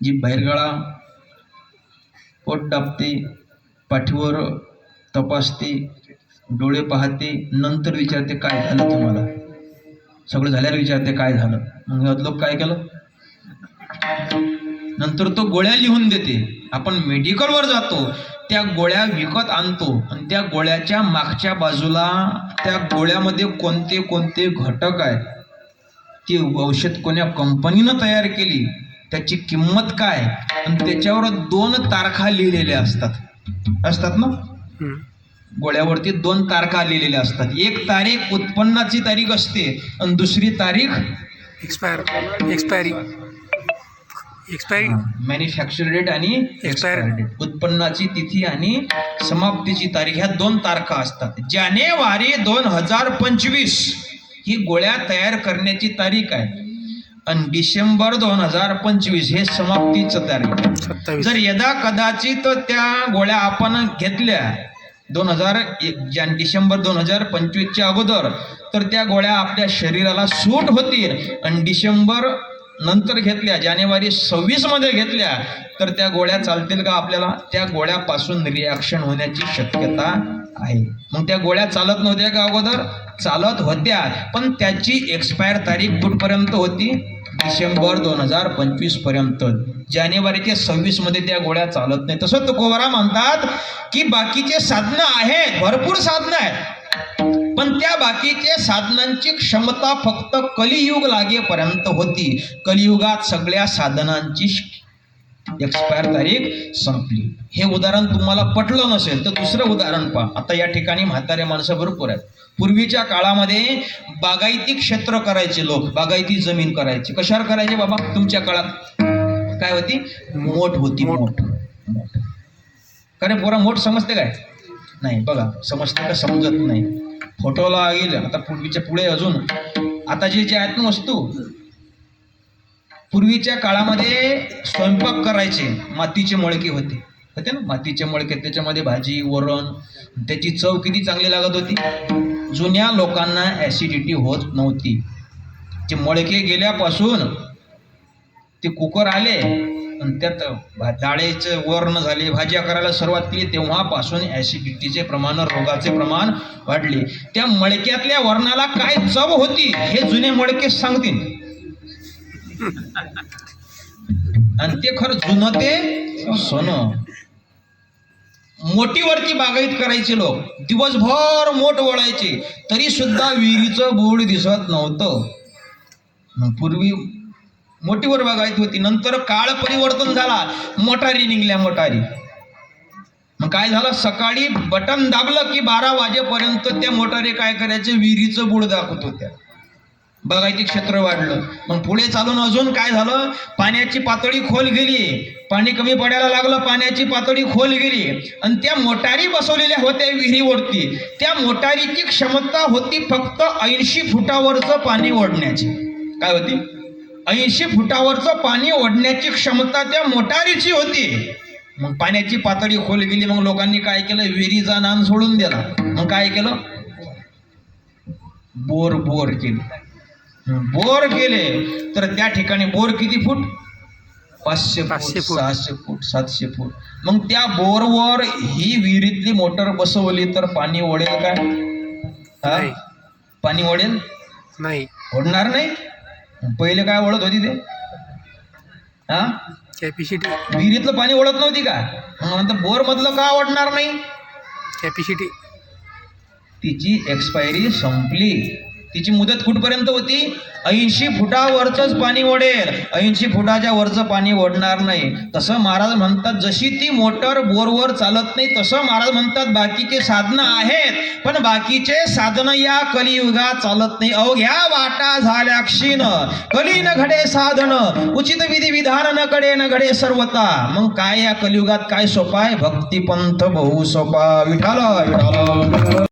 जी बाहेरगाळा पोट टापते पाठीवर तपासते डोळे पाहते नंतर विचारते काय झालं तुम्हाला? सगळं झाल्यावर विचारते काय झालं? मग लोक काय केलं? नंतर तो गोळ्या लिहून देते. आपण मेडिकलवर जातो. त्या गोळ्या विकत आणतो. आणि त्या गोळ्याच्या मागच्या बाजूला त्या गोळ्यामध्ये कोणते कोणते घटक आहे ती औषध कोण्या कंपनीनं तयार केली त्याची किंमत काय? आणि त्याच्यावर दोन तारखा लिहिलेल्या असतात. असतात ना. गोळ्यावरती दोन तारखा लिहिलेल्या असतात. एक तारीख उत्पन्नाची तारीख असते आणि दुसरी तारीख expire expiry expiry manufacture date आणि एक्सपायर डेट उत्पन्नाची तिथी आणि समाप्तीची तारीख ह्या दोन तारखा असतात. जानेवारी दोन हजार पंचवीस. ही गोळ्या तयार करण्याची तारीख आहे. आणि डिसेंबर दोन हजार पंचवीस हे समाप्तीचं तारीख जर यदा कदाचित त्या गोळ्या आपण घेतल्या दोन हजार जान डिसेंबर दोन हजार पंचवीसच्या अगोदर तर त्या गोळ्या आपल्या शरीराला सूट होतील. आणि डिसेंबर नंतर घेतल्या जानेवारी सव्वीसमध्ये घेतल्या तर त्या गोळ्या चालतील का आपल्याला? त्या गोळ्यापासून रिॲक्शन होण्याची शक्यता आहे. मग त्या गोळ्या चालत नव्हत्या का अगोदर? चालत होत्या. पण त्याची एक्सपायर तारीख कुठपर्यंत होती? डिसेंबर दोन हजार पंचवीसपर्यंत. जानेवारीच्या सव्वीसमध्ये त्या गोळ्या चालत नाही तसं तुकोबारा म्हणतात की बाकीचे साधनं आहेत. भरपूर साधनं आहेत. पण त्या बाकीचे साधनांची क्षमता फक्त कलियुग लागेपर्यंत होती. कलियुगात सगळ्या साधनांची एक्सपायर तारीख संपली. हे उदाहरण तुम्हाला पटलं नसेल तर दुसरं उदाहरण पहा. आता या ठिकाणी म्हातारे माणसं भरपूर आहेत. पूर्वीच्या काळामध्ये बागायती क्षेत्र करायचे लोक बागायती जमीन करायची. कशावर करायचे बाबा? तुमच्या काळात. काय होती? मोठ होती मोठ. मोठ. का रे पोरा मोठ समजते काय? नाही बघा. समजते का समजत नाही? फोटोला येईल आता पूर्वीच्या पुढे अजून. आता जे जे आहेत ना वस्तू पूर्वीच्या काळामध्ये स्वयंपाक करायचे मातीचे मळके होते. होते ना? मातीचे मळके त्याच्यामध्ये भाजी वरण त्याची चव किती चांगली लागत होती? जुन्या लोकांना ॲसिडिटी होत नव्हती. ते मळके गेल्यापासून ते कुकर आले आणि त्यात भा- वर्ण झाले भाज्या करायला सुरुवात केली तेव्हापासून ॲसिडिटीचे प्रमाण रोगाचे प्रमाण वाढले. त्या मळक्यातल्या वर्णाला काय चव होती हे जुने मळके सांगतील. आणि ते खरं जुनं ते सोनं. मोठीवरती बागायत करायचे लोक. दिवसभर मोठ वळायचे. तरी सुद्धा विहिरीचं बोर्ड दिसत नव्हतं. पूर्वी मोठीवर बागायत होती. नंतर काळ परिवर्तन झाला. मोटारी निघल्या मोटारी. मग काय झालं? सकाळी बटन दाबलं की बारा वाजेपर्यंत त्या मोटारी काय करायचे? विहिरीचं बोर्ड दाखवत होत्या. बघायचे क्षेत्र वाढलं. मग पुढे चालून अजून काय झालं? पाण्याची पातळी खोल गेली. पाणी कमी पडायला लागलं पाण्याची पातळी खोल गेली. आणि त्या मोटारी बसवलेल्या होत्या विहिरीवरती. त्या मोटारीची क्षमता होती फक्त ऐंशी फुटावरचं पाणी ओढण्याची. काय होती? ऐंशी फुटावरचं पाणी ओढण्याची क्षमता त्या मोटारीची होती. मग पाण्याची पातळी खोल गेली मग लोकांनी काय केलं? विहिरीचा नाम सोडून दिला. मग काय केलं? बोर बोर केली. बोर केले तर त्या ठिकाणी बोर किती फूट? पाचशे पाचशे फूट. सहाशे फूट सातशे फूट. मग त्या बोरवर ही विहिरीतली मोटर बसवली तर पाणी ओढेल काय हा? नाही. पाणी ओढेल? नाही. ओढणार नाही? पहिले काय ओढत होती ते? हा? कॅपॅसिटी. विहिरीतलं पाणी ओढत नव्हती का? मग नंतर बोर मधलं का ओढणार नाही? कॅपॅसिटी. तिची एक्सपायरी संपली. तिची मुदत कुठपर्यंत होती? ऐंशी फुटावरचंच पाणी ओढेल. ऐंशी फुटाच्या वरचं पाणी ओढणार नाही. तसं महाराज म्हणतात जशी ती मोटर बोरवर चालत नाही तसं महाराज म्हणतात बाकीचे साधनं आहेत पण बाकीचे साधनं या कलियुगात चालत नाही. अवघ्या वाटा झाल्या क्षीण. कली न घडे साधन. उचित विधी विधान न कडे न घडे सर्वता. मग काय या कलियुगात? काय सोपा आहे? भक्तिपंथ बहु सोपा. विठाल